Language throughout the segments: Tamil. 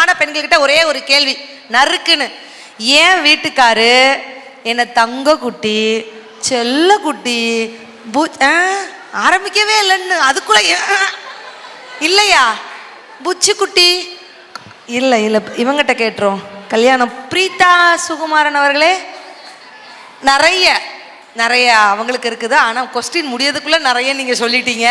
திருமணமான பெண்கள்கிட்ட ஒரே ஒரு கேள்வி நறுக்குன்னு. ஏன் வீட்டுக்காரு? என்னை தங்க குட்டி செல்ல குட்டி பு ஆரம்பிக்கவே இல்லைன்னு. அதுக்குள்ள இல்லையா? புச்சி குட்டி. இல்லை இல்லை. இவங்கிட்ட கேட்டுரும். கல்யாணம் பிரீதா சுகுமாரன் அவர்களே. நிறைய நிறைய அவங்களுக்கு இருக்குது. ஆனால் கொஸ்டின் முடியறதுக்குள்ளே நிறைய நீங்கள் சொல்லிட்டீங்க.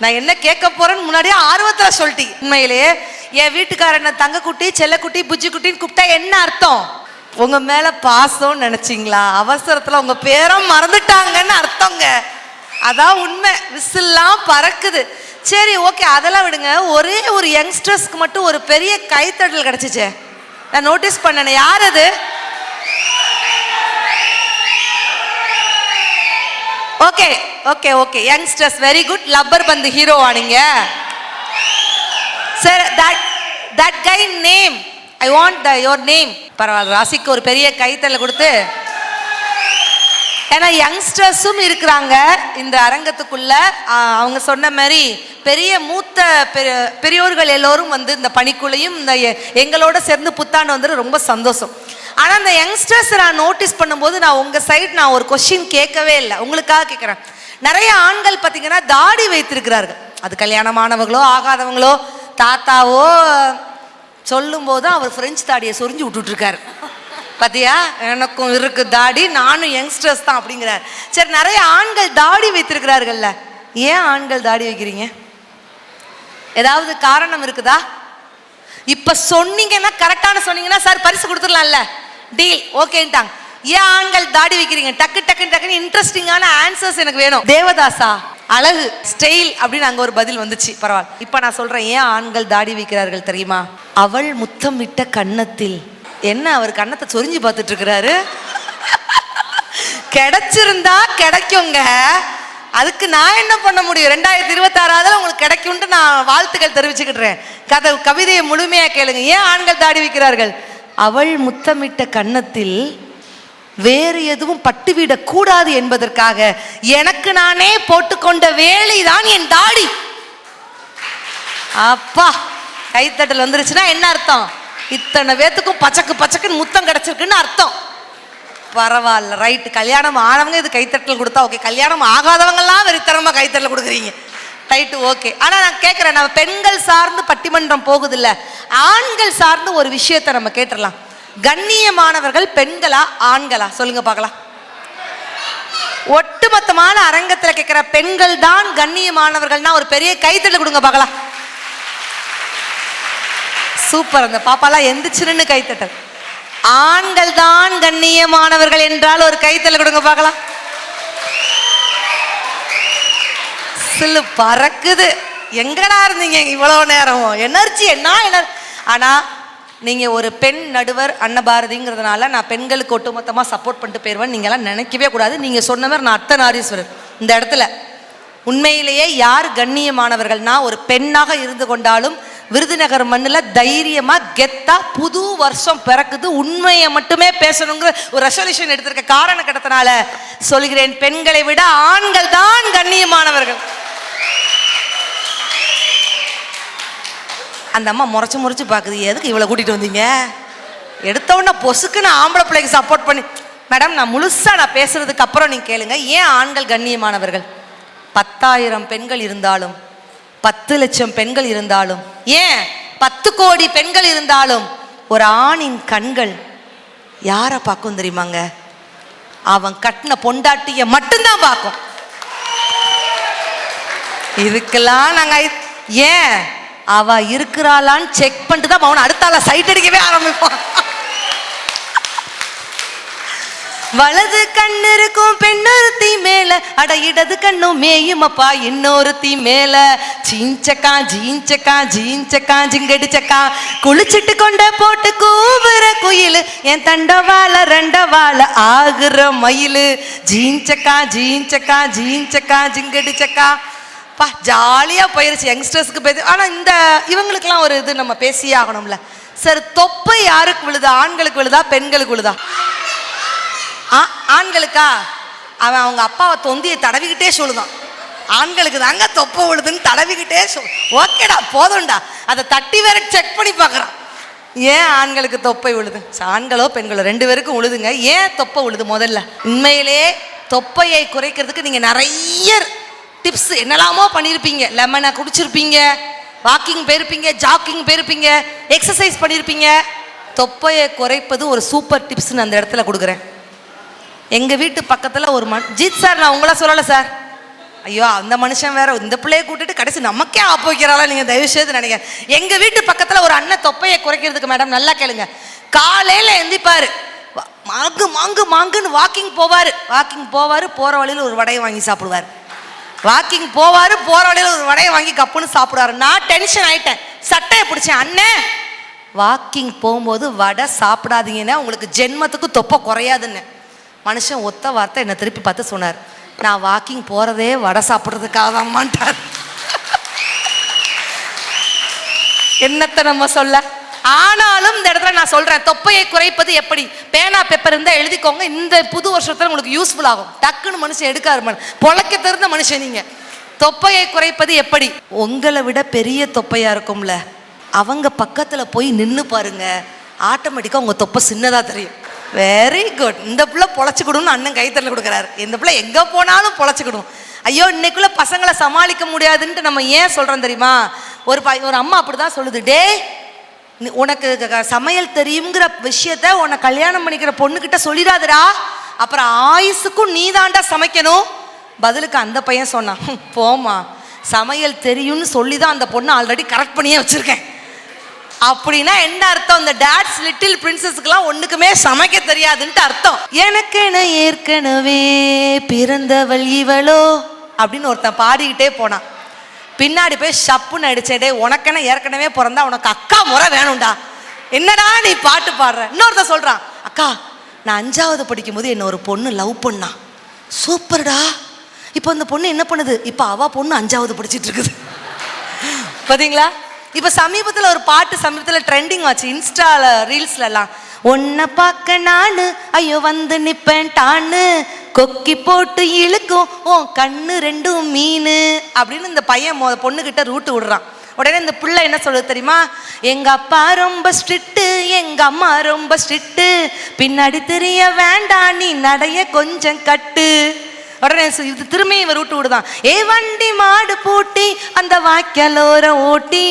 நான் என்ன கேட்க போறேன்னு முன்னாடியே ஆர்வத்தில் சொல்லிட்டி. உண்மையிலேயே என் வீட்டுக்காரனை தங்கக்குட்டி செல்லக்குட்டி புஜ்ஜி குட்டின்னு கூப்பிட்டா என்ன அர்த்தம்? உங்க மேல பாசம் நினைச்சிங்களா? அவசரத்துல உங்க பேரும் மறந்துட்டாங்கன்னு அர்த்தங்க. அதான் உண்மை. விசில்லாம் பறக்குது. சரி ஓகே அதெல்லாம் விடுங்க. ஒரே ஒரு யங்ஸ்டர்ஸ்க்கு மட்டும் ஒரு பெரிய கைத்தடல் கிடைச்சிச்சே. நான் நோட்டீஸ் பண்ணேன் யார் அது? Okay okay okay youngsters very good Lubber Pandhu ஹீரோவா நீங்க sir that that guy name I want the your name பரவாயில்ல ராசிக்கு ஒரு பெரிய கைத்தல கொடுத்து ஏன்னா யங்ஸ்டர்ஸும் இருக்கிறாங்க. இந்த அரங்கத்துக்குள்ள அவங்க சொன்ன மாதிரி பெரிய மூத்த பெரிய- பெரியோர்கள் எல்லோரும் வந்து இந்த பணிக்குள்ளேயும் இந்த எ- எங்களோட சேர்ந்து புத்தாண்டு வந்து ரொம்ப சந்தோஷம். ஆனால் அந்த யங்ஸ்டர்ஸ் நான் நோட்டீஸ் பண்ணும்போது நான் உங்கள் சைடு நான் ஒரு கொஷின் கேட்கவே இல்லை. உங்களுக்காக கேட்குறேன். நிறைய ஆண்கள் பார்த்தீங்கன்னா தாடி வைத்திருக்கிறார்கள். அது கல்யாணமானவங்களோ ஆகாதவங்களோ தாத்தாவோ சொல்லும்போது அவர் பிரெஞ்சு தாடியை சொரிஞ்சு விட்டுட்ருக்காரு. பாத்தியா? எனக்கும் இருக்கு தாடி நானும் யங்ஸ்டர்ஸ் தான் அப்படிங்கிறார். சரி நிறைய ஆண்கள் தாடி வைத்திருக்கிறார்கள்ல. ஏன் ஆண்கள் தாடி வைக்கிறீங்க? ஏதாவது காரணம் இருக்குதா? இப்போ சொன்னீங்கன்னா கரெக்டான சொன்னீங்கன்னா சார் பரிசு கொடுத்துடலாம்ல. டீல் ஓகேன்ட்டாங்க ஏன் ஆண்கள் தாடி வைக்கிறீங்க? டக்கு டக்கு டக்குன்னு இன்ட்ரெஸ்டிங்கான ஆன்சர்ஸ் எனக்கு வேணும். தேவதாசா. அழகு ஸ்டைல் அப்படின்னு அங்க ஒரு பதில் வந்துச்சு. பரவாயில்ல. இப்ப நான் சொல்றேன் ஏன் ஆண்கள் தாடி வைக்கிறார்கள் தெரியுமா? அவள் முத்தம் விட்ட கன்னத்தில். என்ன அவர் கன்னத்தை சொரிஞ்சு பார்த்துட்டு இருக்கிறாரு கிடைச்சிருந்தா கிடைக்குங்க. அதுக்கு நான் என்ன பண்ண முடியும்? ரெண்டாயிரத்தி இருபத்தாறாவதுல உங்களுக்கு கிடைக்கும்ட்டு நான் வாழ்த்துக்கள் தெரிவிச்சுக்கிட்டுறேன். கதை கவிதையை முழுமையா கேளுங்க. ஏன் ஆண்கள் தாடி வைக்கிறார்கள்? அவள் முத்தமிட்ட கன்னத்தில் வேறு எதுவும் பட்டுவிடக் கூடாது என்பதற்காக எனக்கு நானே போட்டுக்கொண்ட வேலைதான் என் தாடி. அப்பா கைத்தட்டல் வந்துருச்சுன்னா என்ன அர்த்தம்? இத்தனை பேத்துக்கும் பச்சக்கு பச்சக்குன்னு முத்தம் கிடைச்சிருக்குன்னு அர்த்தம். பரவாயில்ல ரைட்டு கல்யாணம் ஆனவங்க இது கைத்தட்டல் கொடுத்தா ஓகே கல்யாணம் ஆகாதவங்கெல்லாம் வெறித்தனமாக கைத்தட்டல் கொடுக்குறீங்க. ரைட்டு ஓகே ஆனால் நான் கேட்குறேன் நம்ம பெண்கள் சார்ந்து பட்டிமன்றம் போகுதில்ல ஆண்கள் சார்ந்து ஒரு விஷயத்தை நம்ம கேட்டுடலாம் கண்ணியமானவர்கள் பெண்களா ஆண்களா? சொல்லுங்க பார்க்கலாம். ஒட்டுமொத்தமான அரங்கத்தில் கேட்குற பெண்கள் தான் கண்ணியமானவர்கள்னா ஒரு பெரிய கைத்தட்டு கொடுங்க பார்க்கலாம். சூப்பர் அந்த பாப்பாலாம் எந்திரிச்சுன்னு கைத்தட்டல். ஆண்கள் தான் கண்ணியமானவர்கள் என்றால் ஒரு கைத்தல் கொடுங்க பார்க்கலாம். சில்லு பறக்குது. எங்கடா இருந்தீங்க இவ்வளவு நேரம்? எனர்ஜி என்ன எனர் ஆனா நீங்கள் ஒரு பெண் நடுவர் அன்னபாரதிங்கிறதுனால நான் பெண்களுக்கு ஒட்டுமொத்தமாக சப்போர்ட் பண்ணிட்டு போயிடுவேன் நீங்கள்லாம் நினைக்கவே கூடாது. நீங்கள் சொன்ன மாதிரி நான் அர்த்தநாரீஸ்வரர். இந்த இடத்துல உண்மையிலேயே யார் கண்ணியமானவர்கள்னா ஒரு பெண்ணாக இருந்து கொண்டாலும் விருதுநகர் மண்ணில் தைரியமாக கெத்தா புது வருஷம் பிறக்குது. உண்மையை மட்டுமே பேசணுங்கிற ஒரு ரெசல்யூஷன் எடுத்திருக்க காரண கடத்தினால சொல்கிறேன். பெண்களை விட ஆண்கள் தான் கண்ணியமானவர்கள். அந்த அம்மா முறைச்சு முறைச்சு பார்க்குது எதுக்கு இவ்வளோ கூட்டிகிட்டு வந்தீங்க? எடுத்தவொடனே பொசுக்குன்னு ஆம்பளை பிள்ளைக்கு சப்போர்ட் பண்ணி மேடம் நான் முழுசாக நான் பேசுகிறதுக்கு அப்புறம் நீங்கள் கேளுங்க. ஏன் ஆண்கள் கண்ணியமானவர்கள்? பத்தாயிரம் பெண்கள் இருந்தாலும் பத்து லட்சம் பெண்கள் இருந்தாலும் ஏன் பத்து கோடி பெண்கள் இருந்தாலும் ஒரு ஆணின் கண்கள் யாரை பார்க்கும் தெரியுமாங்க? அவன் கட்டின பொண்டாட்டிய மட்டும்தான் பார்க்கும். இதுக்கெல்லாம் நாங்கள் ஏன் அவ இருக்கிறாளான்னு செக் பண்ணிட்டு தான் அவன் அடுத்தால சைட் அடிக்கவே ஆரம்பிப்பான். வலது கண்ணு இருக்கும் பெண்ணொருத்தி மேல அட இடது கண்ணும் மேயுமப்பா இன்னொருத்தி மேல. சீஞ்சக்கா ஜீஞ்சக்கா ஜீஞ்சக்கா ஜிங்கடிச்சக்கா. குளிச்சிட்டு கொண்ட போட்டு கூவுற குயில் என் தண்டவாள ரெண்டவாள ஆகுற மயிலு. ஜீஞ்சக்கா ஜீஞ்சக்கா ஜீஞ்சக்கா ஜிங்கடிச்சக்கா. பா ஜாலியாக போயிருச்சு. யங்ஸ்டர்ஸ்க்கு பேசி ஆனால் இந்த இவங்களுக்கெல்லாம் ஒரு இது நம்ம பேசியே ஆகணும்ல. சார் தொப்பை யாருக்கு விழுதா? ஆண்களுக்கு விழுதா? பெண்களுக்கு விழுதா? ஆ ஆண்களுக்கா? அவன் அவங்க அப்பாவை தொந்தியை தடவிக்கிட்டே சொல்லுதான். ஆண்களுக்கு தாங்க தொப்பை விழுதுன்னு தடவிக்கிட்டே சொல் ஓகேடா போதும்டா. அதை தட்டி வேற செக் பண்ணி பார்க்குறான். ஏன் ஆண்களுக்கு தொப்பை உழுது ஆண்களோ பெண்களோ ரெண்டு பேருக்கும் உழுதுங்க ஏன் தொப்பை உழுது முதல்ல? உண்மையிலே தொப்பையை குறைக்கிறதுக்கு நீங்கள் நிறைய டிப்ஸ் என்னெல்லாமோ பண்ணியிருப்பீங்க லெமனை குடிச்சிருப்பீங்க. வாக்கிங் போயிருப்பீங்க ஜாக்கிங் போயிருப்பீங்க எக்ஸசைஸ் பண்ணியிருப்பீங்க தொப்பையை குறைப்பது ஒரு சூப்பர் டிப்ஸ்னு அந்த இடத்துல கொடுக்குறேன். எங்கள் வீட்டு பக்கத்தில் ஒரு மண் ஜீத் சார் நான் உங்களா சொல்லலை சார் ஐயோ அந்த மனுஷன் வேற இந்த பிள்ளைய கூட்டிட்டு கடைசி நமக்கே ஆப்பு வைக்கிறாளா நீங்கள் தயவு செய்து நினைக்க எங்கள் வீட்டு பக்கத்தில் ஒரு அண்ணன் தொப்பையை குறைக்கிறதுக்கு மேடம் நல்லா கேளுங்க. காலையில் எந்திப்பாரு. மாங்கு மாங்கு மாங்குன்னு வாக்கிங் போவார். வாக்கிங் போவார் போகிற வழியில் ஒரு வடையை வாங்கி சாப்பிடுவார். வாக்கிங் போவார் போகிற வழியில் ஒரு வடையை வாங்கி கப்புன்னு சாப்பிடுவாரு. நான் டென்ஷன் ஆயிட்டேன். சட்டையை பிடிச்சேன். அண்ணன் வாக்கிங் போகும்போது வடை சாப்பிடாதீங்கன்னா உங்களுக்கு ஜென்மத்துக்கு தொப்பை குறையாதுன்னு. மனுஷன் ஒத்த வார்த்தை என்னை திருப்பி பார்த்து சொன்னார். நான் வாக்கிங் போகிறதே வடை சாப்பிட்றதுக்காக தான்மான்ட்டார் என்னத்தை நம்ம சொல்ல? ஆனாலும் இந்த இடத்துல நான் சொல்றேன் தொப்பையை குறைப்பது எப்படி? பேனா பேப்பர் இருந்தா எழுதிக்கோங்க இந்த புது வருஷத்துல உங்களுக்கு யூஸ்ஃபுல் ஆகும். டக்குன்னு மனுஷன் எடுக்காரு மனு. பொழைக்க தெரிந்த மனுஷன் நீங்க. தொப்பையை குறைப்பது எப்படி? உங்களை விட பெரிய தொப்பையா இருக்கும்ல. அவங்க பக்கத்துல போய் நின்னு பாருங்க. ஆட்டோமேட்டிக்கா உங்க தொப்பை சின்னதா தெரியும். வெரி குட் இந்த பிள்ளை பொழைச்சிக்கிடும்னு அண்ணன் கைத்தறல கொடுக்குறாரு. இந்த பிள்ளை எங்கே போனாலும் பொழைச்சிக்கிடும் ஐயோ இன்னைக்குள்ள பசங்களை சமாளிக்க முடியாதுன்ட்டு நம்ம ஏன் சொல்கிறோம் தெரியுமா? ஒரு ப ஒரு அம்மா அப்படி தான் சொல்லுது. டேய் உனக்கு சமையல் தெரியுங்கிற விஷயத்த உன்னை கல்யாணம் பண்ணிக்கிற பொண்ணுக்கிட்ட சொல்லிடாதடா. அப்புறம் ஆயுசுக்கும் நீ தாண்டா சமைக்கணும். பதிலுக்கு அந்த பையன் சொன்னான் போமா போம்மா சமையல் தெரியும்னு சொல்லி தான் அந்த பொண்ணை ஆல்ரெடி கரெக்ட் பண்ணியே வச்சுருக்கேன். அப்படின்னா என்ன அர்த்தம்? இந்த டேட்ஸ் லிட்டில் பிரின்சஸ்க்குலாம் ஒண்ணுக்குமே சமைக்க தெரியாதுன்ட்டு அர்த்தம். எனக்கென ஏற்கனவே பிறந்தவள் இவளோ அப்படின்னு ஒருத்தன் பாடிக்கிட்டே போனான். பின்னாடி போய் ஷப்புன்னு அடிச்சேடே உனக்கென ஏற்கனவே பிறந்தா உனக்கு அக்கா முறை வேணும்டா. என்னடா நீ பாட்டு பாடுற? இன்னொருத்த சொல்கிறான் அக்கா நான் அஞ்சாவது படிக்கும்போது என்ன ஒரு பொண்ணு லவ் பண்ணா. சூப்பர்டா. இப்போ அந்த பொண்ணு என்ன பண்ணுது? இப்போ அவ பொண்ணு அஞ்சாவது படிச்சுட்டு இருக்குது. பார்த்தீங்களா இப்போ சமீபத்தில் ஒரு பாட்டு சமீபத்தில் ட்ரெண்டிங் ஆச்சு இன்ஸ்டால ரீல்ஸ்லலாம். ஒன்னை பார்க்க நானு ஐயோ வந்து நிப்பேன் டான்னு. கொக்கி போட்டு இழுக்கும் ஓ கண்ணு ரெண்டும் மீன். அப்படின்னு இந்த பையன் மொ பொண்ணுகிட்ட ரூட்டு விடுறான். உடனே இந்த பிள்ளை என்ன சொல்லுது தெரியுமா? எங்க அப்பா ரொம்ப ஸ்ட்ரிக்ட்டு எங்க அம்மா ரொம்ப ஸ்ட்ரிக்ட்டு. பின்னாடி தெரிய வேண்டாம் நீ நடைய கொஞ்சம் கட்டு. உடனே இது திரும்பி இவர் விட்டு விடுதான். ஏ வண்டி மாடு பூட்டி அந்த வாய்க்காலோரம் ஓட்டி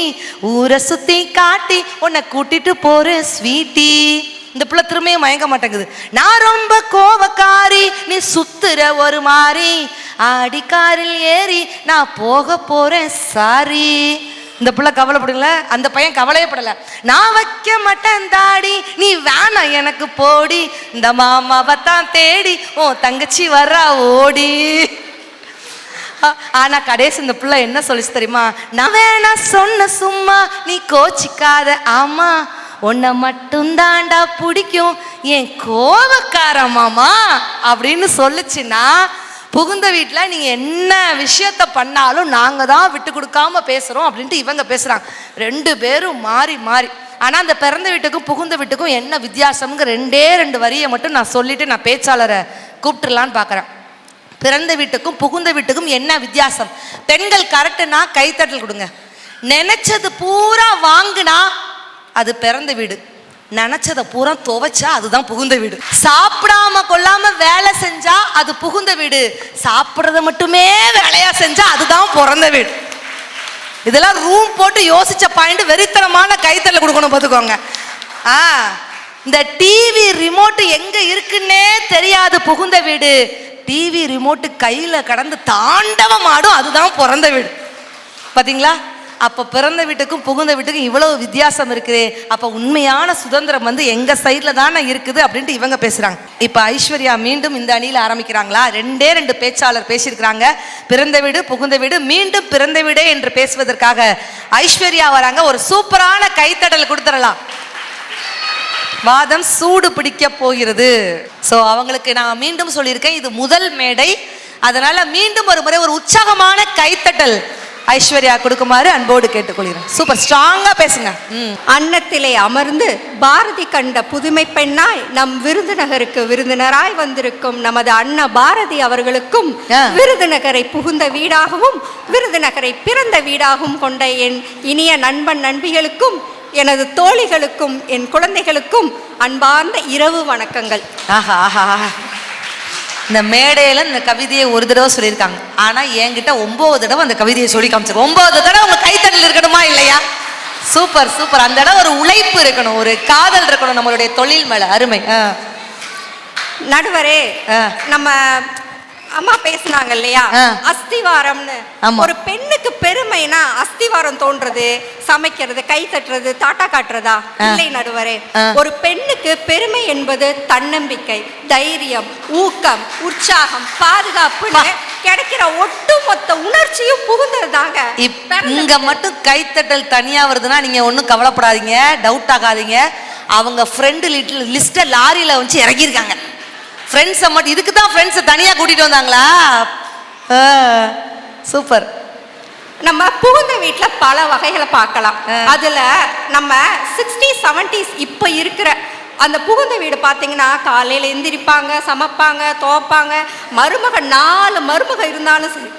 ஊரை சுத்தி காட்டி உன்னை கூட்டிட்டு போற ஸ்வீட்டி. இந்த பிள்ளை திரும்பியும் மயங்க மாட்டேங்குது. நான் ரொம்ப கோவக்காரி நீ சுத்துற ஒரு மாதிரி ஆடிக்காரில் ஏறி நான் போக போறேன் சாரி. இந்த பிள்ளை கவலைப்படுங்கள அந்த பையன் கவலையப்படலை. படல நான் வைக்க மாட்டேன் தாடி நீ வேணாம் எனக்கு போடி இந்த மாமாவை தான் தேடி ஓ தங்கச்சி வர்றா ஓடி. ஆனா கடைசி இந்த பிள்ளை என்ன சொல்லிச்சு தெரியுமா? நான் வேணா சொன்ன சும்மா நீ கோச்சிக்காத ஆமா. உன்னை மட்டும்தாண்டா பிடிக்கும் என் கோவக்கார மாமா அப்படின்னு சொல்லுச்சுன்னா புகுந்த வீட்டில் நீங்கள் என்ன விஷயத்த பண்ணாலும் நாங்கள் தான் விட்டு கொடுக்காம பேசுகிறோம் அப்படின்ட்டு இவங்க பேசுகிறாங்க ரெண்டு பேரும் மாறி மாறி. ஆனால் அந்த பிறந்த வீட்டுக்கும் புகுந்த வீட்டுக்கும் என்ன வித்தியாசம்ங்கிற ரெண்டே ரெண்டு வரியை மட்டும் நான் சொல்லிவிட்டு நான் பேச்சாளரை கூப்பிட்டுலான்னு பார்க்குறேன் பிறந்த வீட்டுக்கும் புகுந்த வீட்டுக்கும் என்ன வித்தியாசம்? பெண்கள் கரெக்டுனா கைத்தட்டல் கொடுங்க. நினச்சது பூரா வாங்குனா அது பிறந்த வீடு. நினைச்சதை பூரா துவைச்சா அதுதான் புகுந்த வீடு. சாப்பிடாம கொள்ளாம வேலை செஞ்சா அது புகுந்த வீடு. சாப்பிட்றத மட்டுமே வேலையா செஞ்சா அதுதான் பிறந்த வீடு. இதெல்லாம் ரூம் போட்டு யோசிச்ச பாயிண்ட் வெறித்தனமான கைத்தல கொடுக்கணும் பார்த்துக்கோங்க. ஆ இந்த டிவி ரிமோட் எங்க இருக்குன்னே தெரியாது புகுந்த வீடு. டிவி ரிமோட்டு கையில் கடந்து தாண்டவம் ஆடும் அதுதான் பிறந்த வீடு. பார்த்தீங்களா? அப்போ பிறந்த வீட்டுக்கும் புகுந்த வீட்டுக்கும் இவ்வளவு வித்தியாசம் இருக்குது. அப்போ உண்மையான சுதந்திரம் வந்து எங்க சைட்ல தானே இருக்குது அப்படின்ட்டு இவங்க பேசுறாங்க. இப்போ ஐஸ்வர்யா மீண்டும் இந்த அணியில் ஆரம்பிக்கிறாங்களா? ரெண்டே ரெண்டு பேச்சாளர் பேசியிருக்கிறாங்க. பிறந்த வீடு புகுந்த வீடு மீண்டும் பிறந்த வீடே என்று பேசுவதற்காக ஐஸ்வர்யா வராங்க. ஒரு சூப்பரான கைத்தடல் கொடுத்துடலாம். வாதம் சூடு பிடிக்க போகிறது. ஸோ அவங்களுக்கு நான் மீண்டும் சொல்லியிருக்கேன் இது முதல் மேடை. அதனால மீண்டும் ஒரு முறை ஒரு உற்சாகமான கைத்தட்டல். ஐஸ்வர்யா கொடுக்குமாறு அன்போடு கேட்டுக்கொள்கிறேன் சூப்பர் ஸ்ட்ராங்கா பேசுங்க அன்னத்திலே அமர்ந்து பாரதி கண்ட புதுமை பெண்ணாய் நம் விருதுநகருக்கு விருந்தினராய் வந்திருக்கும் நமது அண்ணா பாரதி அவர்களுக்கும். விருதுநகரை புகுந்த வீடாகவும் விருதுநகரை பிறந்த வீடாகவும் கொண்ட என் இனிய நண்பன் நண்பிகளுக்கும் எனது தோழிகளுக்கும் என் குழந்தைகளுக்கும் அன்பார்ந்த இரவு வணக்கங்கள் ஆஹா ஆஹா. இந்த மேடையில இந்த கவிதையை ஒரு தடவை சொல்லியிருக்காங்க. ஆனா என்கிட்ட ஒன்பது தடவை அந்த கவிதையை சொல்லி காமிச்சிருக்கோம் ஒன்பது தடவை உங்க கைத்தட்டல் இருக்கணுமா இல்லையா? Super super. அந்த இடம் ஒரு உழைப்பு இருக்கணும் ஒரு காதல் இருக்கணும் நம்மளுடைய தொழில் மேல அருமை. நடுவரே. நம்ம அம்மா பேசுனாங்க இல்லையா. அஸ்திவாரம்னு. ஒரு பெண்ணுக்கு பெருமைனா அஸ்திவாரம் தோன்றது சமைக்கிறது கை தட்டுறது தாட்டா காட்டுறதா. இல்லை நடுவரே. ஒரு பெண்ணுக்கு பெருமை என்பது தன்னம்பிக்கை தைரியம் ஊக்கம் உற்சாகம் பாதுகாப்புன்னு கிடைக்கிற ஒட்டுமொத்த உணர்ச்சியும் புகுந்ததுதாங்க இங்க மட்டும் கைத்தட்டல் தனியா வருதுன்னா நீங்க ஒன்றும் கவலைப்படாதீங்க டவுட் ஆகாதீங்க. அவங்க ஃப்ரெண்டு லிஸ்ட்டை லாரியில வச்சு இறக்கியிருக்காங்க. ஃப்ரெண்ட்ஸை மட்டும் இதுக்கு தான் ஃப்ரெண்ட்ஸை தனியா கூட்டிட்டு வந்தாங்களா? சூப்பர் நம்ம புகுந்த வீட்ல பல வகைகளை பார்க்கலாம். அதுல நம்ம சிக்ஸ்டி செவன்டிஸ் இப்போ இருக்கிற அந்த புகுந்த வீடு பார்த்தீங்கன்னா காலையில எந்திரிப்பாங்க சமைப்பாங்க துவைப்பாங்க. மருமக நாலு மருமக இருந்தாலும் சரி.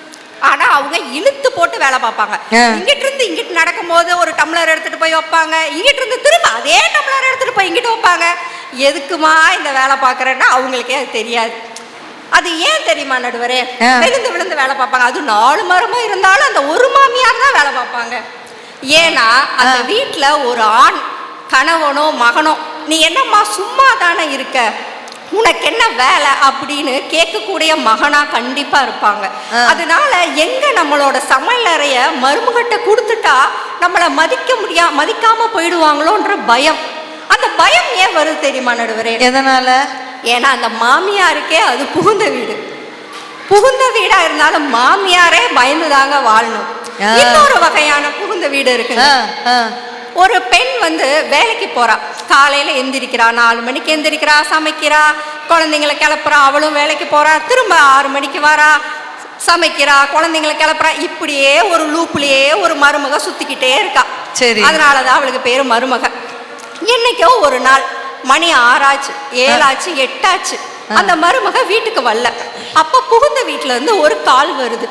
ஆனா அவங்க இழுத்து போட்டு வேலை பார்ப்பாங்க. இங்கிட்டு இருந்து இங்கிட்டு நடக்கும்போது ஒரு டம்ளர் எடுத்துட்டு போய் வைப்பாங்க. இங்கிட்டு இருந்து திரும்ப அதே டம்ளர் எடுத்துட்டு போய் இங்கிட்டு வைப்பாங்க. எதுக்குமா இந்த வேலை பார்க்கறேன்னா அவங்களுக்கே அது தெரியாது. அது ஏன் தெரியுமா நடுவரே. விழுந்து விழுந்து வேலை பார்ப்பாங்க. அது நாலு மரமும் இருந்தாலும் அந்த ஒரு மாமியார் தான் வேலை பார்ப்பாங்க. ஏன்னா அந்த வீட்ல ஒரு ஆண் கணவனோ மகனோ நீ என்னம்மா சும்மா தானே இருக்க? உனக்கு என்ன வேலை அப்படின்னு கேட்கக்கூடிய மகனா கண்டிப்பா இருப்பாங்க. அதனால எங்க நம்மளோட சமையலறைய மருமகிட்ட கொடுத்துட்டா நம்மளை மதிக்க முடியா மதிக்காம போயிடுவாங்களோன்ற பயம். அந்த பயம் ஏன் வருது தெரியுமா நடுவரே? எதனால? ஏன்னா அந்த மாமியாருக்கே அது புகுந்த வீடு. புகுந்த வீடா இருந்தாலும் மாமியாரே பயந்துதாங்க வாழணும். இன்னொரு வகையான புகுந்த வீடு இருக்குங்க. ஆ. ஒரு பெண் வந்து வேலைக்கு போறா. காலையில எந்திரிக்கிறா நாலு மணிக்கு எந்திரிக்கிறா சமைக்கிறா குழந்தைங்களை கிளப்புறா அவளும் வேலைக்கு போறா திரும்ப ஆறு மணிக்கு வரா சமைக்கிறா குழந்தைங்களை கிளப்புறா. இப்படியே ஒரு லூப்லயே ஒரு மருமக சுத்திக்கிட்டே இருக்கா. சரி. அதனாலதான் அவளுக்கு பேரு மருமக. என்னைக்கோ ஒரு நாள் மணி ஆறாச்சு ஏழாச்சு எட்டாச்சு அந்த மருமக வீட்டுக்கு வரல. அப்ப புகுந்த வீட்டுல இருந்து ஒரு கால் வருது.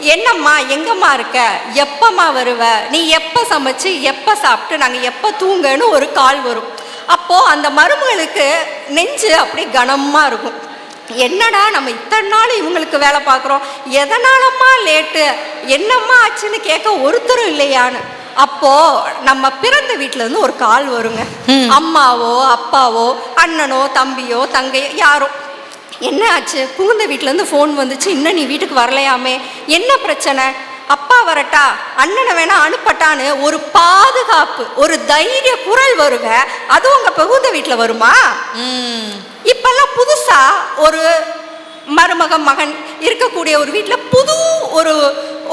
என்னம்மா எங்கம்மா இருக்க? எப்பம்மா வருவ? நீ எப்ப சமைச்சு எப்ப சாப்பிட்டு நாங்க எப்ப தூங்கன்னு ஒரு கால் வரும். அப்போ அந்த மருமகளுக்கு நெஞ்சு அப்படி கனமா இருக்கும். என்னடா நம்ம இத்தனை நாள் இவங்களுக்கு வேலை பார்க்குறோம்? எதனாலம்மா லேட்டு? என்னம்மா ஆச்சுன்னு கேட்க ஒருத்தரும் இல்லையான்னு. அப்போ நம்ம பிறந்த வீட்ல இருந்து ஒரு கால் வருங்க. அம்மாவோ அப்பாவோ அண்ணனோ தம்பியோ தங்கையோ யாரோ. என்ன ஆச்சு? புகுந்த வீட்ல இருந்து ஃபோன் வந்துச்சு. இன்னும் நீ வீட்டுக்கு வரலையாமே? என்ன பிரச்சனை? அப்பா வரட்டா? அண்ணனை வேணா அனுப்பட்டான்னு ஒரு பாதுகாப்பு ஒரு தைரிய குரல் வருங்க. அது உங்க புகுந்த வீட்ல வருமா. இப்பெல்லாம் புதுசா ஒரு மருமக மகன் இருக்கக்கூடிய ஒரு வீட்டில் புது ஒரு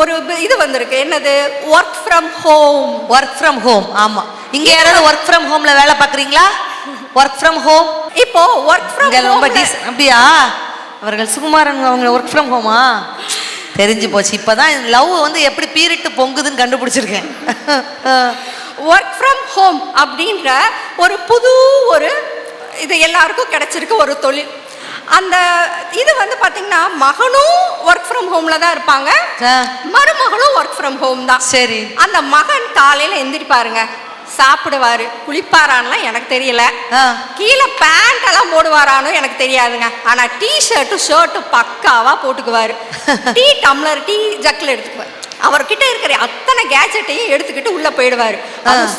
ஒரு இது வந்திருக்கு. என்னது? Work from home work from home ஆமா. இங்க யாராவது ஒர்க் ஃப்ரம் ஹோம்ல வேலை பார்க்குறீங்களா? ஒர்க் ஃப்ரம் ஹோம் இப்போ ஒர்க் ஃப்ரம் இங்க ரொம்ப டீஸ் அப்படியா? அவர்கள் சுகுமாரன் அவங்க ஒர்க் ஃப்ரம் ஹோமா தெரிஞ்சு போச்சு. இப்பதான் லவ் வந்து எப்படி பீரிட்டு பொங்குதுன்னு கண்டுபிடிச்சிருக்கேன். ஒர்க் ஃப்ரம் ஹோம் அப்படின்ற ஒரு புது ஒரு இது எல்லாருக்கும் கிடைச்சிருக்கு ஒரு தொழில். அந்த இது வந்து பாத்தீங்கன்னா மகனும் ஒர்க் ஃப்ரம் ஹோம்ல தான் இருப்பாங்க. மருமகளும் ஒர்க் ஃப்ரம் ஹோம் தான். சரி. அந்த மகன் காலையில எந்திரிப்பாருங்க. சாப்பிடுவாரு. குளிப்பாரான்லாம் எனக்கு தெரியல. கீழே பேண்ட் எல்லாம் போடுவாரானோ எனக்கு தெரியாதுங்க. ஆனா டி ஷர்ட்டு ஷர்ட்டு பக்காவா போட்டுக்குவாரு. டீ டம்ளர் டீ ஜக்கில் எடுத்துக்குவார். அவர்கிட்ட இருக்கிற அத்தனை கேஜெட்டையும் எடுத்துக்கிட்டு உள்ள போயிடுவாரு.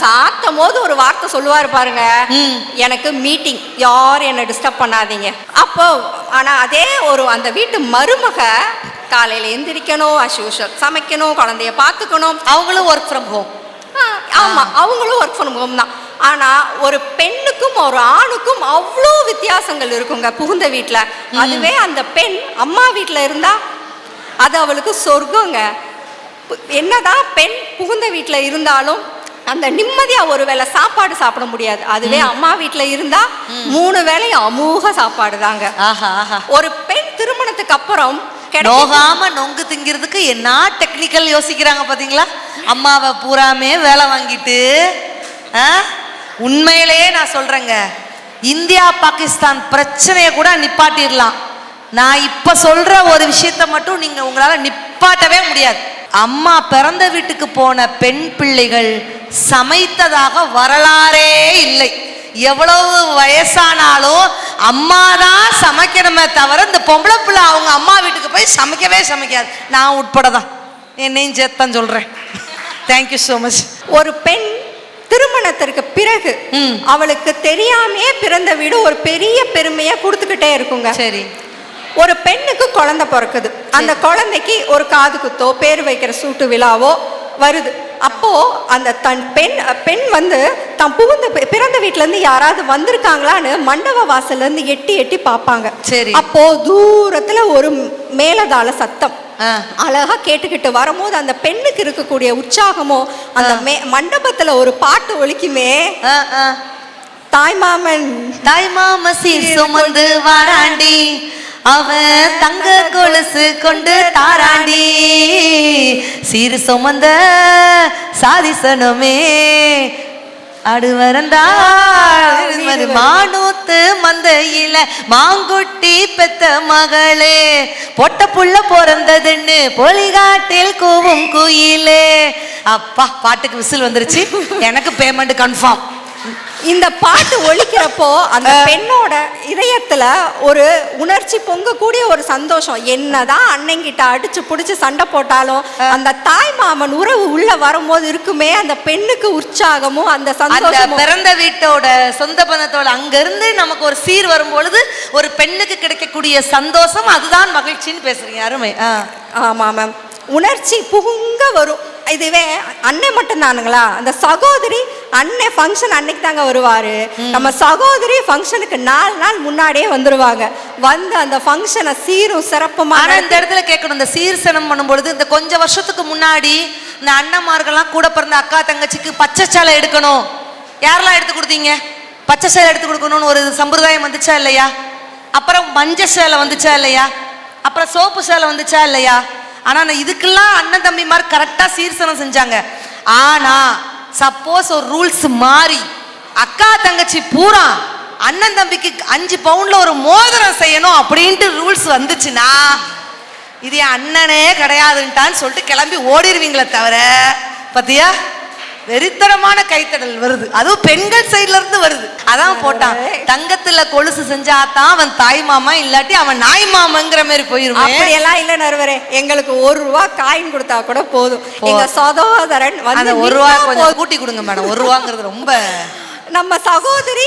சாத்தும் போது ஒரு வார்த்தை சொல்லுவாரு பாருங்க. எனக்கு மீட்டிங் யாரும் என்ன டிஸ்டர்ப் பண்ணாதீங்க. அப்போ ஆனா அதே ஒரு அந்த வீட்டு மருமக காலையில எந்திரிக்கணும் usual. சமைக்கணும் குழந்தைய பார்த்துக்கணும். அவங்களும் ஒர்க் ஃப்ரம் ஹோம் ஆ, ஆமா அவங்களும் ஒர்க் ஃப்ரம் ஹோம் தான். ஆனா ஒரு பெண்ணுக்கும் ஒரு ஆணுக்கும் அவ்வளோ வித்தியாசங்கள் இருக்குங்க புகுந்த வீட்ல. அதுவே அந்த பெண் அம்மா வீட்ல இருந்தா அது அவளுக்கு சொர்க்கங்க. என்னதான் பெண் புகுந்த வீட்ல இருந்தாலும் அந்த நிம்மதியா ஒரு வேளை சாப்பாடு சாப்பிட முடியாது. அதுவே அம்மா வீட்ல இருந்தா மூணு வேளையும் அமோக சாப்பாடு தாங்க. ஒரு பெண் திருமணத்துக்கு அப்புறம் நோகாம நொங்கு திங்கிறதுக்கு என்ன டெக்னிக்கல் யோசிக்கிறாங்க பாத்தீங்களா? அம்மாவை பூராமே வேலை வாங்கிட்டு ஆ? உண்மையிலேயே நான் சொல்றேங்க. இந்தியா பாகிஸ்தான் பிரச்சனையை கூட நிப்பாட்டிடலாம். நான் இப்ப சொல்ற ஒரு விஷயத்த மட்டும் நீங்க உங்களால நிப்பாட்டவே முடியாது. அம்மா பிறந்த வீட்டுக்கு போன பெண் பிள்ளைகள் சமைத்ததாக வரலாறே இல்லை. எவ்வளவு வயசானாலும் அம்மா தான் சமைக்கணுமே தவிர இந்த பொம்பளை பிள்ளை அவங்க அம்மா வீட்டுக்கு போய் சமைக்கவே சமைக்காது. நான் உட்பட தான் என்னையும் சேர்த்தான் சொல்றேன். தேங்க்யூ ஸோ மச் ஒரு பெண் திருமணத்திற்கு பிறகு. அவளுக்கு தெரியாமையே பிறந்த வீடு ஒரு பெரிய பெருமையை கொடுத்துக்கிட்டே இருக்குங்க. சரி. ஒரு பெண்ணுக்கு குழந்தை பிறக்குது. அந்த குழந்தைக்கு ஒரு காது குத்தோ பேர் வைக்கிற சூட்டு விழாவோ வருது. அப்போ அந்த தன் பெண் பெண் வந்து தான் புகுந்த பிறந்த இருந்து யாராவது வந்திருக்காங்களான்னு மண்டப வாசல்ல இருந்து எட்டி எட்டி பார்ப்பாங்க. சரி. அப்போ தூரத்துல ஒரு மேலதாள சத்தம். ஆ அழகா கேட்டுக்கிட்டு வரும்போது அந்த பெண்ணுக்கு இருக்கக்கூடிய உற்சாகமோ அந்த மே மண்டபத்துல ஒரு பாட்டு ஆ தாய்மாமன் தாய் மாம சீர் சுமந்து வாராண்டி அவன் தங்க கொலுசு கொண்டு தாராண்டி. சீர் சுமந்த சாதிசனமே அடு வரந்தாள் மானூத்து மந்தையில மாங்குட்டி பெத்த மகளே. பொட்ட புள்ள பிறந்ததுன்னு பொலிகாட்டில் கூவும் குயிலே. அப்பா பாட்டுக்கு விசில் வந்துருச்சு. எனக்கு பேமெண்ட் கன்ஃபார்ம் இந்த பாட்டு ஒலிக்கிறப்போ அந்த பெண்ணோட இதயத்துல ஒரு உணர்ச்சி பொங்கக்கூடிய ஒரு சந்தோஷம். என்னதான் அண்ணங்கிட்ட அடிச்சு புடிச்சு சண்டை போட்டாலும் அந்த தாய் மாமன் உறவு உள்ள வரும்போது இருக்குமே அந்த பெண்ணுக்கு உற்சாகமும் அந்த அந்த சந்தோஷமும். பிறந்த வீட்டோட சொந்த பந்தத்தோட அங்க இருந்து நமக்கு ஒரு சீர் வரும் பொழுது ஒரு பெண்ணுக்கு கிடைக்கக்கூடிய சந்தோஷம் அதுதான் மகிழ்ச்சின்னு பேசுறீங்க. அருமை. ஆ. ஆமா மேம் உணர்ச்சி புகுங்க வரும். இதுவே அண்ணன் மட்டும் தானுங்களா அந்த சகோதரி அண்ணன் ஃபங்க்ஷன் அன்னைக்கு தாங்க வருவாரு. நம்ம சகோதரி ஃபங்க்ஷனுக்கு நாலு நாள் முன்னாடியே வந்துருவாங்க. வந்து அந்த ஃபங்க்ஷனை சீரும் சிறப்புமா ஆனா இந்த இடத்துல கேட்கணும். இந்த சீர்சனம் பண்ணும்பொழுது இந்த கொஞ்ச வருஷத்துக்கு முன்னாடி இந்த அண்ணன்மார்கள்லாம் கூட பிறந்த அக்கா தங்கச்சிக்கு பச்சை சேலை எடுக்கணும். யாரெல்லாம் எடுத்து கொடுத்தீங்க? பச்சை சேலை எடுத்து கொடுக்கணும்னு ஒரு சம்பிரதாயம் வந்துச்சா இல்லையா? அப்புறம் மஞ்சள் சேலை வந்துச்சா இல்லையா? அப்புறம் சோப்பு சேலை வந்துச்சா இல்லையா? ஆனால் நான் இதுக்கெல்லாம் அண்ணன் தம்பி மாதிரி கரெக்டாக சீர்சனம் செஞ்சாங்க. ஆனா சப்போஸ் ஒரு ரூல்ஸ் மாறி அக்கா தங்கச்சி பூரா அண்ணன் தம்பிக்கு அஞ்சு பவுண்டில் ஒரு மோதிரம் செய்யணும் அப்படின்ட்டு ரூல்ஸ் வந்துச்சுன்னா இது என் அண்ணனே கிடையாதுன்ட்டான்னு சொல்லிட்டு கிளம்பி ஓடிடுவீங்களே தவிர பார்த்தியா வெறித்தனமான கைத்தடல் வருது. அதுவும் பெண்கள் சைடுல இருந்து வருது. அதான் போட்டான். தங்கத்துல கொலுசு செஞ்சாதான் அவன் தாய் மாமா இல்லாட்டி அவன் நாய் மாமங்கிற மாதிரி போயிருவேன் அப்படியெல்லாம் இல்ல நறுவரே. எங்களுக்கு ஒரு ரூபா காயின் கொடுத்தா கூட போதும். எங்க சகோதரன் வந்து ஒரு ரூபா கொஞ்சம் கூட்டி கொடுங்க மேடம் ஒரு ரூபாங்கிறது ரொம்ப நம்ம சகோதரி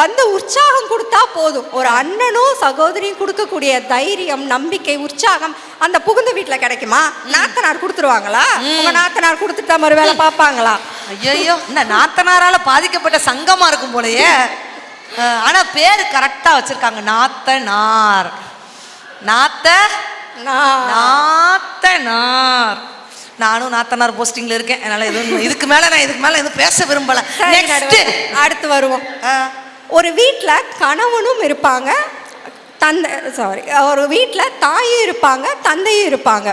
வந்து உற்சாகம் கொடுத்தா போதும். ஒரு அண்ணனும் சகோதரியும் கொடுக்கக்கூடிய தைரியம் நம்பிக்கை உற்சாகம் அந்த புகுந்த வீட்டுல கிடைக்குமா? நாத்தனார் கொடுத்துருவாங்களா? உங்க நாத்தனார் கொடுத்துட்டா மறு வேலை பார்ப்பாங்களா? ஐயோ இந்த நாத்தனாரால பாதிக்கப்பட்ட சங்கமா இருக்கும் போலயே. ஆனா பேரு கரெக்டா வச்சிருக்காங்க. நாத்தனார். நாத்த நாத்தனார். நானும் நாத்தனார் போஸ்டிங்ல இருக்கேன். அதனால எதுவும் இதுக்கு மேல நான் இதுக்கு மேல எதுவும் பேச விரும்பல. சரி, நெக்ஸ்ட் நடுவரே. அடுத்து வருவோம். ஒரு வீட்ல கணவனும் இருப்பாங்க. தந்தை சாரி ஒரு வீட்ல தாயும் இருப்பாங்க தந்தையும் இருப்பாங்க.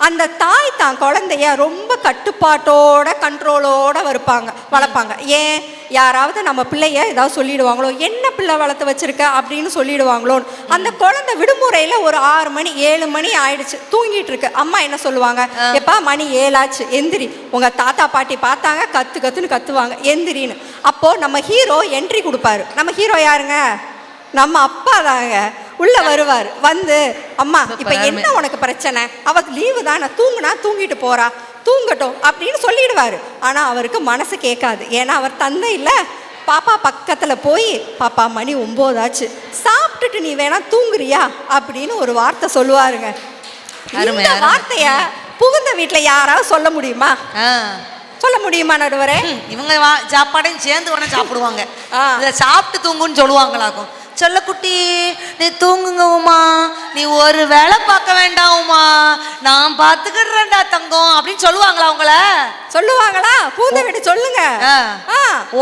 அந்த தாய் தான் குழந்தைய ரொம்ப கட்டுப்பாட்டோட கண்ட்ரோலோட வருப்பாங்க வளர்ப்பாங்க. ஏன்? யாராவது நம்ம பிள்ளைய ஏதாவது சொல்லிடுவாங்களோ என்ன பிள்ளை வளர்த்து வச்சிருக்க? அப்படின்னு சொல்லிடுவாங்களோன்னு அந்த குழந்தை விடுமுறையில ஒரு ஆறு மணி ஏழு மணி ஆயிடுச்சு. தூங்கிட்டு இருக்கு. அம்மா என்ன சொல்லுவாங்க? எப்பா மணி ஏழாச்சு. எந்திரி. உங்க தாத்தா பாட்டி பார்த்தாங்க கத்து கத்துன்னு கத்துவாங்க. எந்திரின்னு. அப்போ நம்ம ஹீரோ என்ட்ரி கொடுப்பாரு. நம்ம ஹீரோ யாருங்க? நம்ம அப்பா தாங்க. உள்ள வருவார். வந்து அம்மா இப்ப என்ன உனக்கு பிரச்சனை? அவ லீவு தானே தூங்குனா தூங்கிட்டு போறா. தூங்கட்டும் அப்படின்னு சொல்லிடுவாரு. ஆனா அவருக்கு மனசு கேட்காது. ஏன்னா அவர் தந்தை இல்ல. பாப்பா பக்கத்துல போய் பாப்பா மணி ஒம்போதாச்சு சாப்பிட்டுட்டு நீ வேணா தூங்குறியா? அப்படின்னு ஒரு வார்த்தை சொல்லுவாருங்க. இந்த. வார்த்தைய புகுந்த வீட்டுல யாராவது சொல்ல முடியுமா? சொல்ல முடியுமா நடுவரே? இவங்க சாப்பாடையும் சேர்ந்து உடனே சாப்பிடுவாங்க. சாப்பிட்டு தூங்குன்னு சொல்லுவாங்களாக்கும். செல்லக்குட்டி நீ தூங்குங்க உமா. நீ ஒரு வேலை பார்க்க வேண்டாம் உமா. நான் பார்த்துக்கிடுறேன்டா தங்கம் அப்படின்னு சொல்லுவாங்களா அவங்கள சொல்லுவாங்களா? புகுந்த வீட்டு சொல்லுங்க.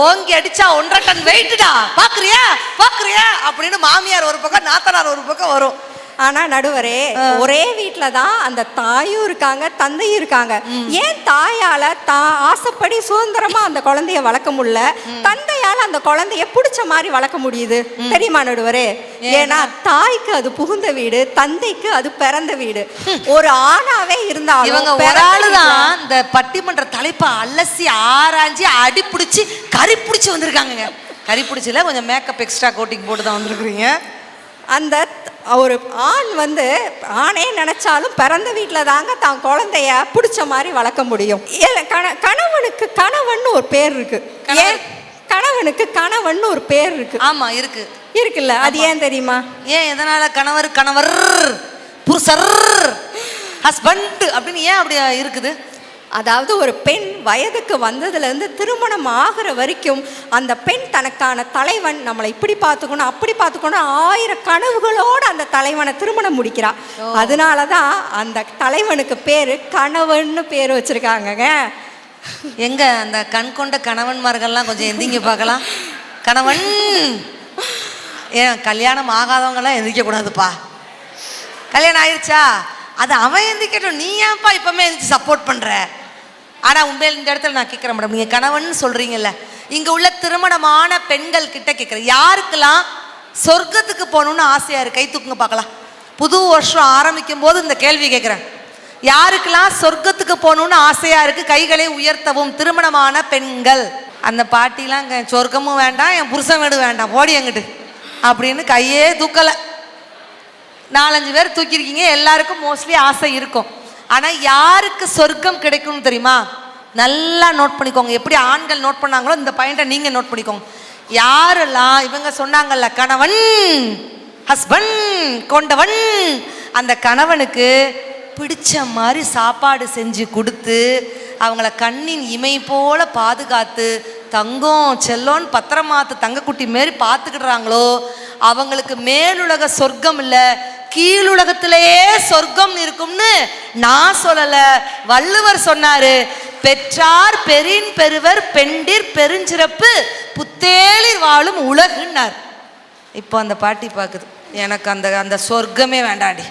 ஓங்கி அடிச்சா ஒன்றரை டன் வெயிட்டுடா பாக்குறியா பாக்குறியா அப்படின்னு மாமியார் ஒரு பக்கம் நாத்தனார் ஒரு பக்கம் வரும். ஆனா நடுவரே ஒரே வீட்ல தான் அந்த தாயும் இருக்காங்க தந்தையும் இருக்காங்க. ஏன் தாயால தா ஆசைப்படி சுதந்திரமா அந்த குழந்தைய வளர்க்க முடியல? தந்தையால அந்த குழந்தைய பிடிச்ச மாதிரி வளர்க்க முடியுது. தெரியுமா நடுவரே? ஏன்னா தாய்க்கு அது புகுந்த வீடு தந்தைக்கு அது பிறந்த வீடு. ஒரு ஆணாவே இருந்தாலும் இவங்க ஒரு பிறந்த ஆளு வீட்ல- தான் இந்த பட்டிமன்ற தலைப்பை அலசி ஆராய்ஞ்சி அடி பிடிச்சி கறி பிடிச்சி வந்திருக்காங்கங்க. கறி பிடிச்சில கொஞ்சம் மேக்கப் எக்ஸ்ட்ரா கோட்டிங் போட்டு தான் வந்திருக்கிறீங்க. அந்த ஒரு ஆண் வந்து ஆணே நினைச்சாலும் பிறந்த வீட்டில் தாங்க தான் குழந்தைய பிடிச்ச மாதிரி வளர்க்க முடியும். கணவனுக்கு கணவன் ஒரு பேர் இருக்கு. கணவனுக்கு கணவன் ஒரு பேர் இருக்கு. ஆமா இருக்கு. இருக்குல்ல அது ஏன் தெரியுமா? ஏன் எதனால கணவர் கணவர் புருஷர் ஹஸ்பண்ட் அப்படின்னு ஏன் அப்படி இருக்குது? அதாவது ஒரு பெண் வயதுக்கு வந்ததுலேருந்து திருமணம் ஆகிற வரைக்கும் அந்த பெண் தனக்கான தலைவன் நம்மளை இப்படி பார்த்துக்கணும் அப்படி பார்த்துக்கணும் ஆயிரம் கனவுகளோடு அந்த தலைவனை திருமணம் முடிக்கிறா. அதனால தான் அந்த தலைவனுக்கு பேர் கணவன்னு பேர் வச்சிருக்காங்கங்க. எங்க அந்த கண் கொண்ட கணவன்மார்கள்லாம் கொஞ்சம் எந்திங்க பார்க்கலாம். கணவன்! ஏன் கல்யாணம் ஆகாதவங்கலாம் எந்திரிக்க கூடாதுப்பா. கல்யாணம் ஆயிடுச்சா அது அவன் எந்திரிக்கட்டும். நீ ஏன்ப்பா இப்பவுமே எந்திரிச்சு சப்போர்ட் பண்ற? ஆனா உண்மையில் இந்த இடத்துல நான் கேட்குறேன் மேடம். நீங்க கணவன் சொல்றீங்கல்ல இங்க உள்ள திருமணமான பெண்கள் கிட்ட கேட்குறேன் யாருக்கெல்லாம் சொர்க்கத்துக்கு போகணும்னு ஆசையா இருக்கு? கை தூக்குங்க பார்க்கலாம். புது வருஷம் ஆரம்பிக்கும் போது இந்த கேள்வி கேட்குறேன் யாருக்கெல்லாம் சொர்க்கத்துக்கு போகணும்னு ஆசையா இருக்கு? கைகளை உயர்த்தவும் திருமணமான பெண்கள். அந்த பாட்டிலாம் சொர்க்கமும் வேண்டாம் என் புருஷன் வீடு வேண்டாம். ஓடி எங்கிட்டு? அப்படின்னு கையே தூக்கலை. நாலஞ்சு பேர் தூக்கியிருக்கீங்க. எல்லாருக்கும் மோஸ்ட்லி ஆசை இருக்கும். ஆனால் யாருக்கு சொர்க்கம் கிடைக்கும்னு தெரியுமா? நல்லா நோட் பண்ணிக்கோங்க. எப்படி ஆண்கள் நோட் பண்ணாங்களோ இந்த பாயிண்ட்டை நீங்கள் நோட் பண்ணிக்கோங்க. யாரெல்லாம் இவங்க சொன்னாங்கல்ல கணவன் ஹஸ்பண்ட் கொண்டவன் அந்த கணவனுக்கு பிடிச்ச மாதிரி சாப்பாடு செஞ்சு கொடுத்து அவங்கள கண்ணின் இமை போல பாதுகாத்து தங்கம் செல்லோன்னு பத்திரமாத்து தங்கக்குட்டி மாரி பார்த்துக்கிடுறாங்களோ அவங்களுக்கு மேலுலக சொர்க்கம் இல்லை கீழுலகத்திலேயே சொர்க்கம் இருக்கும்னு நான் சொல்லலை. வள்ளுவர் சொன்னாரு பெற்றார் பெரின் பெறுவர் பெண்டிர் பெருஞ்சிறப்பு புத்தேளிர் வாழும் உலகுன்னார். இப்போ அந்த பாட்டி பார்க்குது எனக்கு அந்த அந்த சொர்க்கமே வேண்டாண்டி.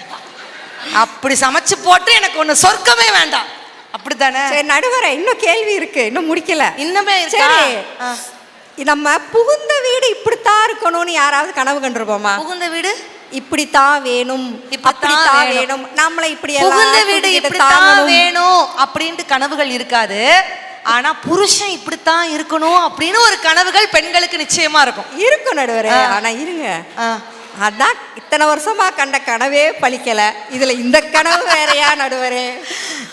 அப்படி சமைச்சு போட்டு எனக்கு ஒன்று சொர்க்கமே வேண்டாம். அப்படித்தானே? நடுவரை இன்னும் கேள்வி இருக்கு இன்னும் முடிக்கல. இன்னுமே? சரி. நம்ம புகுந்த வீடு இப்படித்தான் இருக்கணும்னு யாராவது கனவு கண்டிருப்போமா? புகுந்த வீடு? இப்படித்தான் வேணும் இப்படித்தான் வேணும். நம்மளை இப்படி புகுந்த வீடு இப்படித்தான். வேணும். அப்படின்ட்டு கனவுகள் இருக்காது. ஆனா புருஷன் இப்படித்தான் இருக்கணும் அப்படின்னு ஒரு கனவுகள் பெண்களுக்கு நிச்சயமா இருக்கும். இருக்கும் நடுவரே. ஆனா இருங்க. அதான் இத்தனை வருஷமா கண்ட கனவே பலிக்கல இதுல இந்த கனவு வேறையா நடுவரே?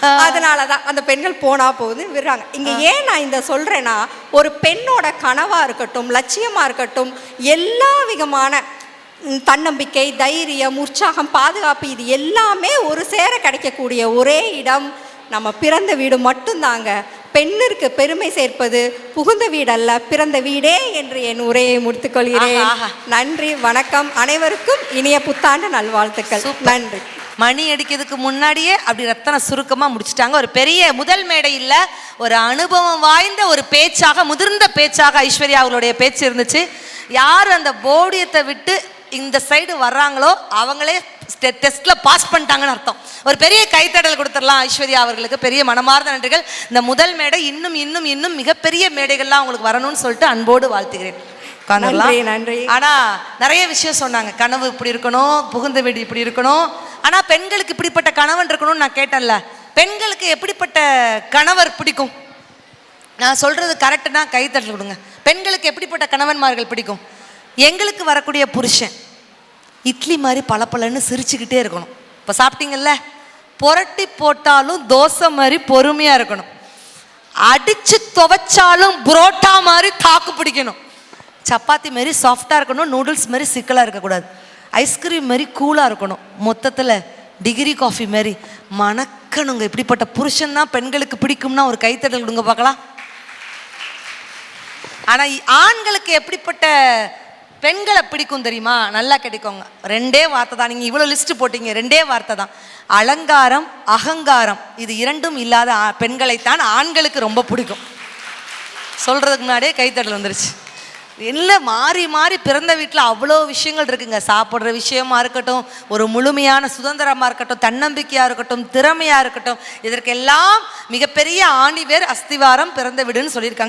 அதனாலதான் அந்த பெண்கள் போனா போகுது விடுறாங்க. இங்க ஏன் நான் இந்த சொல்றேன்னா ஒரு பெண்ணோட கனவா இருக்கட்டும் லட்சியமா இருக்கட்டும் எல்லா விதமான தன்னம்பிக்கை தைரியம் உற்சாகம் பாதுகாப்பு இது எல்லாமே ஒரு சேர கிடைக்கக்கூடிய ஒரே இடம். நம்ம பிறந்த வீடு மட்டும்தாங்க. பெண்ணிற்கு பெருமை சேர்ப்பது புகுந்த வீடல்ல பிறந்த வீடே என்று என் உரையை முடித்துக்கொள்கிறேன். நன்றி வணக்கம். அனைவருக்கும் இனிய புத்தாண்டு நல்வாழ்த்துக்கள். நன்றி. மணி அடிக்கிறதுக்கு முன்னாடியே அப்படி ரத்தன சுருக்கமா முடிச்சிட்டாங்க. ஒரு பெரிய முதல் மேடை இல்ல ஒரு அனுபவம் வாய்ந்த ஒரு பேச்சாக முதிர்ந்த பேச்சாக ஐஸ்வர்யா அவர்களுடைய பேச்சு இருந்துச்சு. யார் அந்த போடியத்தை விட்டு இந்த சைடு வர்றாங்களோ அவங்களே டெஸ்ட்ல பாஸ் பண்ணிட்டாங்கன்னு அர்த்தம். ஒரு பெரிய கைத்தடல் கொடுத்துடலாம் ஐஸ்வர்யா அவர்களுக்கு. பெரிய மனமார்ந்த நன்றிகள். இந்த முதல் மேடை இன்னும் இன்னும் இன்னும் மிகப்பெரிய மேடைகள்லாம் அவங்களுக்கு வரணும்னு சொல்லிட்டு அன்போடு வாழ்த்துகிறேன். உட்கார்ந்துடலாம். நன்றி, நன்றி. ஆனா நிறைய விஷயம் சொன்னாங்க. கனவு இப்படி இருக்கணும் புகுந்த வீடு இப்படி இருக்கணும். ஆனா பெண்களுக்கு இப்படிப்பட்ட கணவன் இருக்கணும்னு நான் கேட்டேன்ல. பெண்களுக்கு எப்படிப்பட்ட கணவர் பிடிக்கும்? நான் சொல்றது கரெக்டுனா கைத்தட்டல் கொடுங்க. பெண்களுக்கு எப்படிப்பட்ட கணவன்மார்கள் பிடிக்கும்? எங்களுக்கு வரக்கூடிய புருஷன். இட்லி மாதிரி பளபளன்னு சிரிச்சுக்கிட்டே இருக்கணும். இப்போ சாப்பிட்டீங்கல்ல? புரட்டி போட்டாலும் தோசை மாதிரி பொறுமையாக இருக்கணும். அடித்து துவைச்சாலும் புரோட்டா மாதிரி தாக்கு பிடிக்கணும். சப்பாத்தி மாதிரி சாஃப்டாக இருக்கணும் நூடுல்ஸ் மாதிரி சிக்கலாக இருக்கக்கூடாது. ஐஸ்கிரீம் மாதிரி கூலாக இருக்கணும். மொத்தத்தில் டிகிரி காஃபி மாதிரி மணக்கணுங்க. இப்படிப்பட்ட புருஷன்னா பெண்களுக்கு பிடிக்கும்னா ஒரு கைத்தட்டல் கொடுங்க பார்க்கலாம். ஆனால் ஆண்களுக்கு எப்படிப்பட்ட பெண்களை பிடிக்கும் தெரியுமா? நல்லா கேட்டுக்கோங்க. ரெண்டே வார்த்தை தான். நீங்கள் இவ்வளோ லிஸ்ட் போட்டீங்க. ரெண்டே வார்த்தை தான். அலங்காரம் அகங்காரம் இது இரண்டும் இல்லாத பெண்களைத்தான் ஆண்களுக்கு ரொம்ப பிடிக்கும். சொல்கிறதுக்கு முன்னாடியே கைத்தட்டல் வந்துருச்சு. இல்லை மாறி மாறி பிறந்த வீட்டில் அவ்வளோ விஷயங்கள் இருக்குங்க. சாப்பிட்ற விஷயமா இருக்கட்டும் ஒரு முழுமையான சுதந்திரமாக இருக்கட்டும் தன்னம்பிக்கையாக இருக்கட்டும் திறமையாக இருக்கட்டும் இதற்கெல்லாம் மிகப்பெரிய ஆணிவேர் அஸ்திவாரம் பிறந்த வீடுன்னு சொல்லியிருக்காங்க.